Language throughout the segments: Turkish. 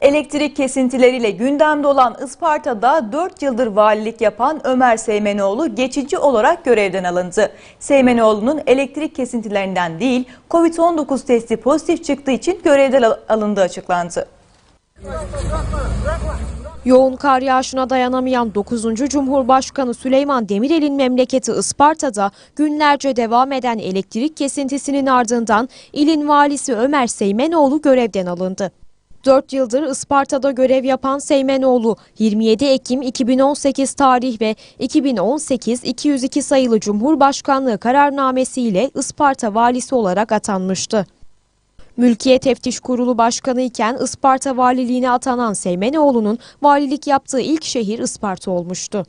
Elektrik kesintileriyle gündemde olan Isparta'da 4 yıldır valilik yapan Ömer Seymenoğlu geçici olarak görevden alındı. Seymenoğlu'nun elektrik kesintilerinden değil COVID-19 testi pozitif çıktığı için görevden al- alındığı açıklandı. Yoğun kar yağışına dayanamayan 9. Cumhurbaşkanı Süleyman Demirel'in memleketi Isparta'da günlerce devam eden elektrik kesintisinin ardından ilin valisi Ömer Seymenoğlu görevden alındı. 4 yıldır Isparta'da görev yapan Seymenoğlu 27 Ekim 2018 tarih ve 2018-202 sayılı Cumhurbaşkanlığı kararnamesiyle Isparta valisi olarak atanmıştı. Mülkiye Teftiş Kurulu Başkanı iken Isparta Valiliğine atanan Seymenoğlu'nun valilik yaptığı ilk şehir Isparta olmuştu.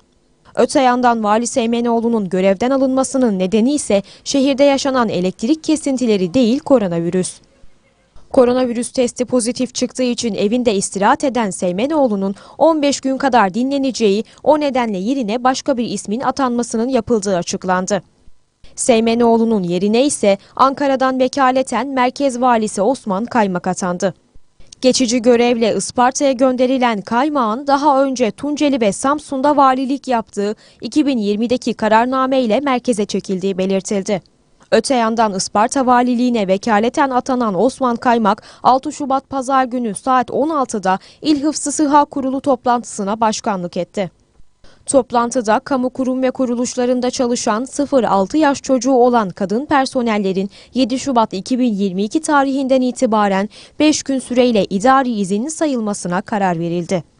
Öte yandan Vali Seymenoğlu'nun görevden alınmasının nedeni ise şehirde yaşanan elektrik kesintileri değil koronavirüs. Koronavirüs testi pozitif çıktığı için evinde istirahat eden Seymenoğlu'nun 15 gün kadar dinleneceği, o nedenle yerine başka bir ismin atanmasının yapıldığı açıklandı. Seymenoğlu'nun yerine ise Ankara'dan vekaleten Merkez Valisi Osman Kaymak atandı. Geçici görevle Isparta'ya gönderilen Kaymak'ın daha önce Tunceli ve Samsun'da valilik yaptığı 2020'deki kararname ile merkeze çekildiği belirtildi. Öte yandan Isparta Valiliğine vekaleten atanan Osman Kaymak 6 Şubat Pazar günü saat 16'da İl Hıfzı Sıha Kurulu toplantısına başkanlık etti. Toplantıda kamu kurum ve kuruluşlarında çalışan 0-6 yaş çocuğu olan kadın personellerin 7 Şubat 2022 tarihinden itibaren 5 gün süreyle idari izinli sayılmasına karar verildi.